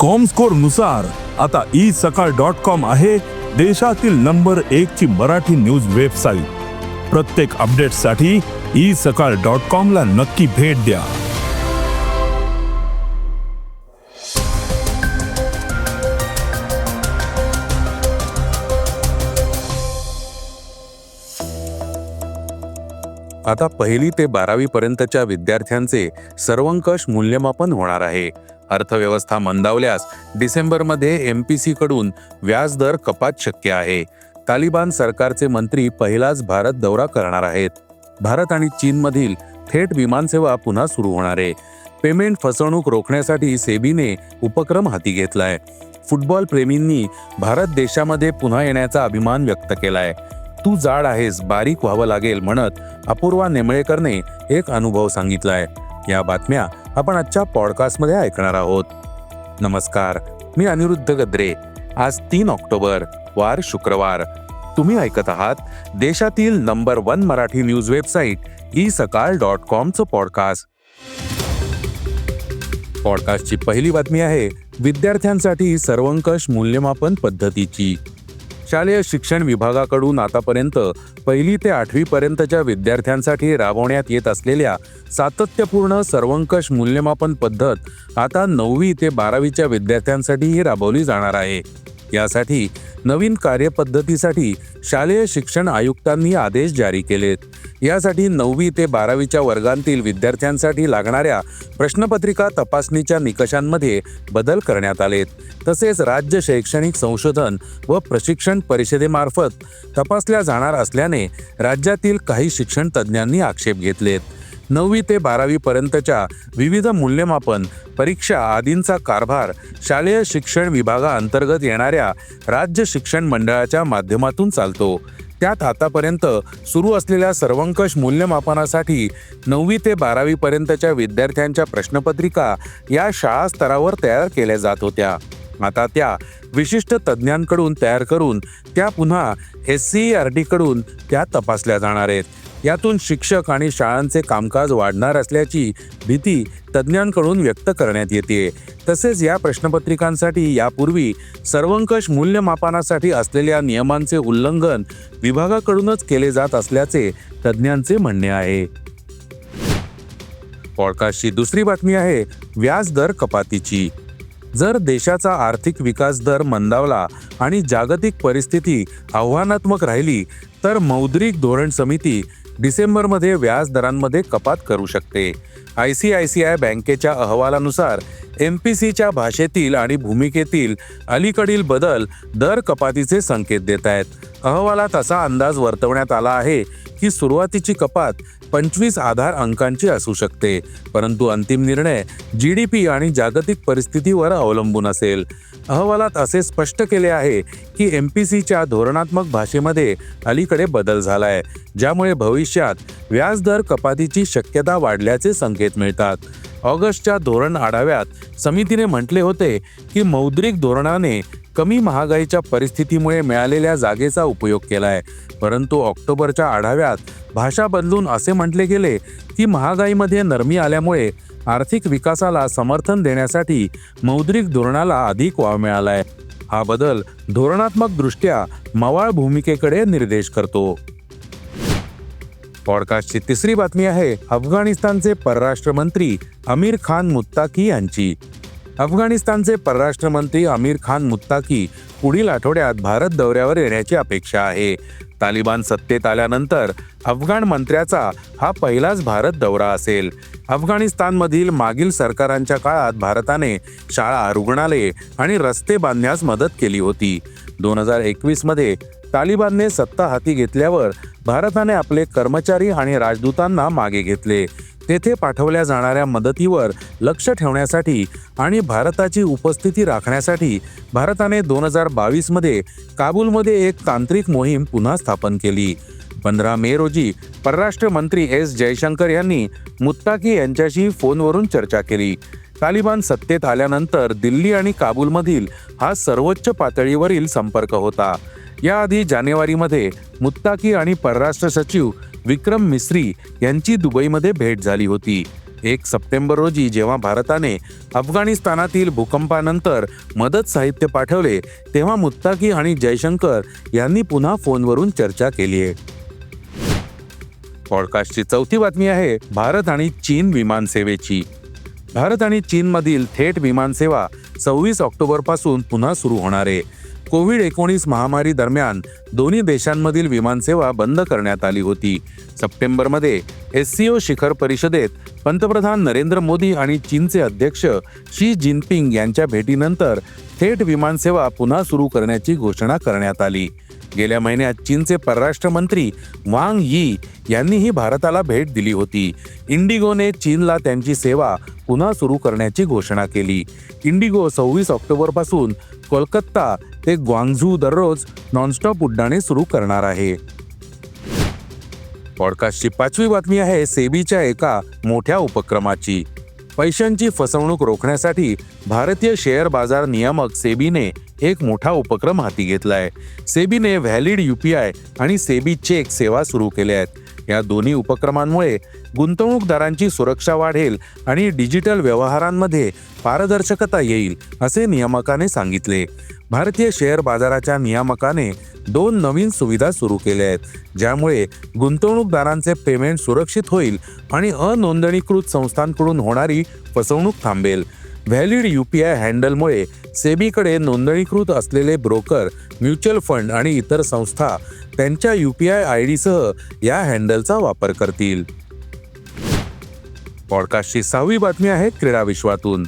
कॉमस्कोरनुसार आता E Sakal dot com आहे देशातील नंबर एक ची मराठी न्यूज वेबसाईट प्रत्येक अपडेटसाठी ई सकाळ डॉट कॉम ला नक्की भेट द्या. आता पहिली ते बारावी पर्यंतच्या विद्यार्थ्यांचे सर्वंकष मूल्यमापन होणार आहे. अर्थव्यवस्था मंदावल्यास डिसेंबरमध्ये एम पी कडून व्याजदर कपात शक्य आहे. तालिबान सरकारचे मंत्री पहिलाच भारत दौरा करणार आहेत. भारत आणि चीनमधील थेट विमानसेवा पुन्हा सुरू होणार आहे. पेमेंट फसवणूक रोखण्यासाठी सेबीने उपक्रम हाती घेतलाय. फुटबॉल प्रेमींनी भारत देशामध्ये पुन्हा येण्याचा अभिमान व्यक्त केलाय. तू जाड आहेस बारीक व्हावं लागेल म्हणत अपूर्वा नेमळेकरने एक अनुभव सांगितलाय. या बातम्या आपण आजच्या पॉडकास्टमध्ये ऐकणार आहोत. नमस्कार मी अनिरुद्ध गद्रे. आज तीन ऑक्टोबर वार शुक्रवार. तुम्ही ऐकत आहात देशातील number one Marathi news website e Sakal dot कॉमचं podcast. पॉडकास्टची पहिली बातमी आहे विद्यार्थ्यांसाठी सर्वंकष मूल्यमापन पद्धतीची. शालेय शिक्षण विभागाकडून आतापर्यंत पहिली ते आठवी पर्यंतच्या विद्यार्थ्यांसाठी राबवण्यात येत असलेल्या सातत्यपूर्ण सर्वंकष मूल्यमापन पद्धत आता नववी ते बारावीच्या विद्यार्थ्यांसाठीही राबवली जाणार आहे. यासाठी नवीन कार्यपद्धतीसाठी शालेय शिक्षण आयुक्तांनी आदेश जारी केलेत. यासाठी नववी ते बारावीच्या वर्गांतील विद्यार्थ्यांसाठी लागणाऱ्या प्रश्नपत्रिका तपासणीच्या निकषांमध्ये बदल करण्यात आलेत. तसेच राज्य शैक्षणिक संशोधन व प्रशिक्षण परिषदेमार्फत तपासल्या जाणार असल्याने राज्यातील काही शिक्षण तज्ज्ञांनी आक्षेप घेतलेत. नववी ते बारावी पर्यंतच्या विविध मूल्यमापन परीक्षा आदींचा कारभार शालेय शिक्षण विभागाअंतर्गत येणाऱ्या राज्य शिक्षण मंडळाच्या माध्यमातून चालतो. त्यात आतापर्यंत सुरू असलेल्या सर्वंकष मूल्यमापनासाठी नववी ते बारावी पर्यंतच्या विद्यार्थ्यांच्या प्रश्नपत्रिका या शाळा स्तरावर तयार केल्या जात होत्या. आता त्या विशिष्ट तज्ज्ञांकडून तयार करून त्या पुन्हा एस सी आरकडून त्या तपासल्या जाणार आहेत. यातून शिक्षक आणि शाळांचे कामकाज वाढणार असल्याची भीती तज्ज्ञांकडून व्यक्त करण्यात येते. तसेच या प्रश्नपत्रिकांसाठी यापूर्वी सर्वंकष मूल्यमापनासाठी असलेल्या नियमांचे उल्लंघन विभागाकडूनच केले जात असल्याचे तज्ज्ञांचे म्हणणे आहे. पॉडकास्टची दुसरी बातमी आहे व्याज दर कपातीची. जर देशाचा आर्थिक विकास दर मंदावला आणि जागतिक परिस्थिती आव्हानात्मक राहिली तर मौद्रिक धोरण समिती डिसेंबरमध्ये व्याज दरांमध्ये कपात करू शकते. I C I C I बँकेच्या अहवालानुसार एम पी सीच्या भाषेतील आणि भूमिकेतील अलीकडील बदल दर कपातीचे संकेत देत आहेत. अहवालात असा अंदाज वर्तवण्यात आला आहे की सुरुवातीची कपात पंचवीस आधार अंकांची असू शकते परंतु अंतिम निर्णय जी डी पी आणि जागतिक परिस्थितीवर अवलंबून असेल. अहवालात असे स्पष्ट केले आहे की एम पी सीच्या धोरणात्मक भाषेमध्ये अलीकडे बदल झाला आहे ज्यामुळे भविष्यात व्याजदर कपातीची शक्यता वाढल्याचे संकेत मिळतात. ऑगस्टच्या धोरण आढाव्यात समितीने म्हटले होते की मौद्रिक धोरणाने कमी महागाईच्या परिस्थितीमुळे मिळालेल्या जागेचा उपयोग केलाय. परंतु ऑक्टोबरच्या आढाव्यात भाषा बदलून असे म्हटले गेले की महागाईमध्ये नरमी आल्यामुळे आर्थिक विकासाला समर्थन देण्यासाठी मौद्रिक धोरणाला अधिक वाव मिळालाय. हा बदल धोरणात्मक दृष्ट्या मवाळ भूमिकेकडे निर्देश करतो. पॉडकास्टची तिसरी बातमी आहे अफगाणिस्तानचे परराष्ट्र मंत्री अमीर खान मुत्ताकी यांची. अफगाणिस्तानचे परराष्ट्र मंत्री आमिर खान मुत्ताकी पुढील आठवड्यात भारत दौऱ्यावर येण्याची अपेक्षा आहे. तालिबान सत्तेत आल्यानंतर अफगाण मंत्र्याचा हा पहिलाच भारत दौरा असेल. अफगाणिस्तानमधील मागील सरकारांच्या काळात भारताने शाळा रुग्णालये आणि रस्ते बांधण्यास मदत केली होती. दोन हजार एकवीसमध्ये तालिबानने सत्ता हाती घेतल्यावर भारताने आपले कर्मचारी आणि राजदूतांना मागे घेतले. तेथे पाठवल्या जाणाऱ्या मदतीवर लक्ष ठेवण्यासाठी आणि भारताची उपस्थिती राखण्यासाठी भारताने दोन हजार बावीसमध्ये काबूलमध्ये एक तांत्रिक मोहीम पुन्हा स्थापन केली. पंधरा मे रोजी परराष्ट्र मंत्री एस जयशंकर यांनी मुत्ताकी यांच्याशी फोनवरून चर्चा केली. तालिबान सत्तेत आल्यानंतर दिल्ली आणि काबूलमधील हा सर्वोच्च पातळीवरील संपर्क होता. याआधी जानेवारीमध्ये मुत्ताकी आणि परराष्ट्र सचिव विक्रम मिस्री यांची दुबईमध्ये भेट झाली होती. एक सप्टेंबर रोजी जेव्हा भारताने अफगाणिस्तानातील भूकंपानंतर मदत साहित्य पाठवले तेव्हा मुत्ताकी आणि जयशंकर यांनी पुन्हा फोनवरून चर्चा केली आहे. पॉडकास्टची चौथी बातमी आहे भारत आणि चीन विमान सेवेची. भारत आणि चीनमधील थेट विमानसेवा सव्वीस ऑक्टोबरपासून पुन्हा सुरू होणार आहे. कोविड एकोणीस महामारी दरम्यान दोन्ही देशांमधील विमानसेवा बंद करण्यात आली होती. सप्टेंबरमध्ये एस सी ओ शिखर परिषदेत पंतप्रधान नरेंद्र मोदी आणि चीनचे अध्यक्ष शी जिनपिंग यांच्या भेटीनंतर थेट विमानसेवा पुन्हा सुरू करण्याची घोषणा करण्यात आली. गेल्या महिन्यात चीनचे परराष्ट्र मंत्री वांग यी यांनीही भारताला भेट दिली होती. इंडिगोने चीनला त्यांची सेवा पुन्हा सुरू करण्याची घोषणा केली. इंडिगो सव्वीस ऑक्टोबरपासून कोलकाता ते ग्वांगझू दररोज नॉनस्टॉप उड्डाणे सुरू करणार आहे. पॉडकास्टची पाचवी बातमी आहे सेबीच्या एका मोठ्या उपक्रमाची. पैशांची फसवणूक रोखण्यासाठी भारतीय शेअर बाजार नियामक सेबीने एक मोठा उपक्रम हाती घेतला आहे सेबीने व्हॅलिड युपीआय आणि सेबी चेक सेवा सुरू केल्या आहेत. या दोन्ही उपक्रमांमुळे गुंतवणूकदारांची सुरक्षा वाढेल आणि डिजिटल व्यवहारांमध्ये पारदर्शकता येईल असे नियामकाने सांगितले. भारतीय शेअर बाजाराच्या नियामकाने दोन नवीन सुविधा सुरू केल्या आहेत ज्यामुळे गुंतवणूकदारांचे पेमेंट सुरक्षित होईल आणि अनोंदणीकृत संस्थांकडून होणारी फसवणूक थांबेल. व्हॅलिड यू पी आय हँडलमुळे सेबीकडे नोंदणीकृत असलेले ब्रोकर म्युच्युअल फंड आणि इतर संस्था त्यांच्या यू पी आय आय डीसह या हँडलचा वापर करतील. पॉडकास्टची सहावी बातमी आहे क्रीडा विश्वातून.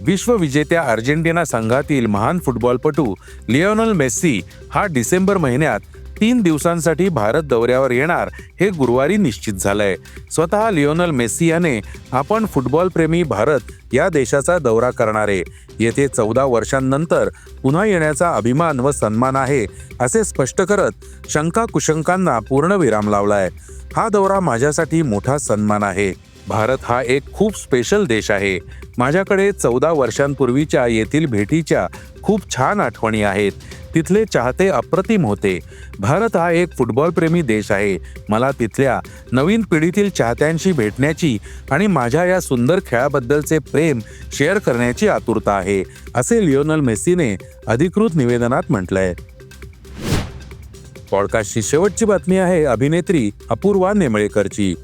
विश्वविजेत्या अर्जेंटिना संघातील महान फुटबॉलपटू लिओनल मेस्सी हा डिसेंबर महिन्यात तीन दिवसांसाठी भारत दौऱ्यावर येणार हे गुरुवारी निश्चित झालंय. स्वतः लिओनल मेस्सी याने आपण फुटबॉल प्रेमी भारत या देशाचा दौरा करणारे येथे चौदा वर्षांनंतर पुन्हा येण्याचा अभिमान व सन्मान आहे असे स्पष्ट करत शंका कुशंकांना पूर्ण विराम लावलाय. हा दौरा माझ्यासाठी मोठा सन्मान आहे. भारत हा एक खूप स्पेशल देश आहे. माझ्याकडे चौदा वर्षांपूर्वीच्या येथील भेटीच्या खूप छान आठवणी आहेत. तिथले चाहते अप्रतिम होते. भारत हा एक फुटबॉल प्रेमी देश आहे. मला तिथल्या नवीन पिढीतील चाहत्यांशी भेटण्याची आणि माझ्या या सुंदर खेळाबद्दलचे प्रेम शेअर करण्याची आतुरता आहे असे लिओनल मेस्सीने अधिकृत निवेदनात म्हटलंय. पॉडकास्टची शेवटची बातमी आहे अभिनेत्री अपूर्वा नेमळेकरची.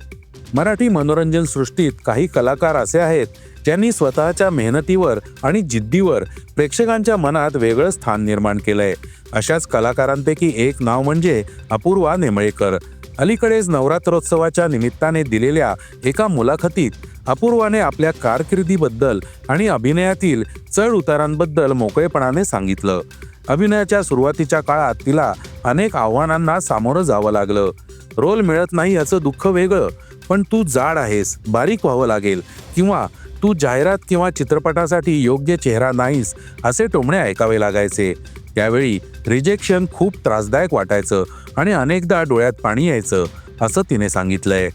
मराठी मनोरंजन सृष्टीत काही कलाकार असे आहेत ज्यांनी स्वतःच्या मेहनतीवर आणि जिद्दीवर प्रेक्षकांच्या मनात वेगळं स्थान निर्माण केलंय. अशाच कलाकारांपैकी एक नाव म्हणजे अपूर्वा नेमळेकर. अलीकडेच नवरात्रोत्सवाच्या निमित्ताने दिलेल्या एका मुलाखतीत अपूर्वाने आपल्या कारकिर्दीबद्दल आणि अभिनयातील चढ उतारांबद्दल मोकळेपणाने सांगितलं. अभिनयाच्या सुरुवातीच्या काळात तिला अनेक आव्हानांना सामोरं जावं लागलं. रोल मिळत नाही याचं दुःख वेगळं पण तू जाड आहेस बारीक व्हावं लागेल किंवा तू जाहिरात किंवा चित्रपटासाठी योग्य चेहरा नाहीस असे टोमणे ऐकावे लागायचे. त्यावेळी रिजेक्शन खूप त्रासदायक वाटायचं आणि अनेकदा डोळ्यात पाणी यायचं असं तिने सांगितलंय.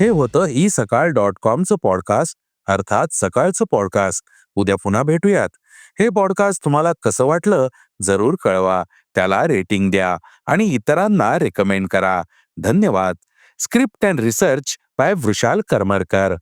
हे होतं ई सकाळ डॉट कॉमचं पॉडकास्ट अर्थात सकाळचं पॉडकास्ट. उद्या पुन्हा भेटूयात. हे पॉडकास्ट तुम्हाला कसं वाटलं जरूर कळवा. त्याला रेटिंग द्या. आणि इतरांना रेकमेंड करा. धन्यवाद. Script and research by Vrushal Karmarkar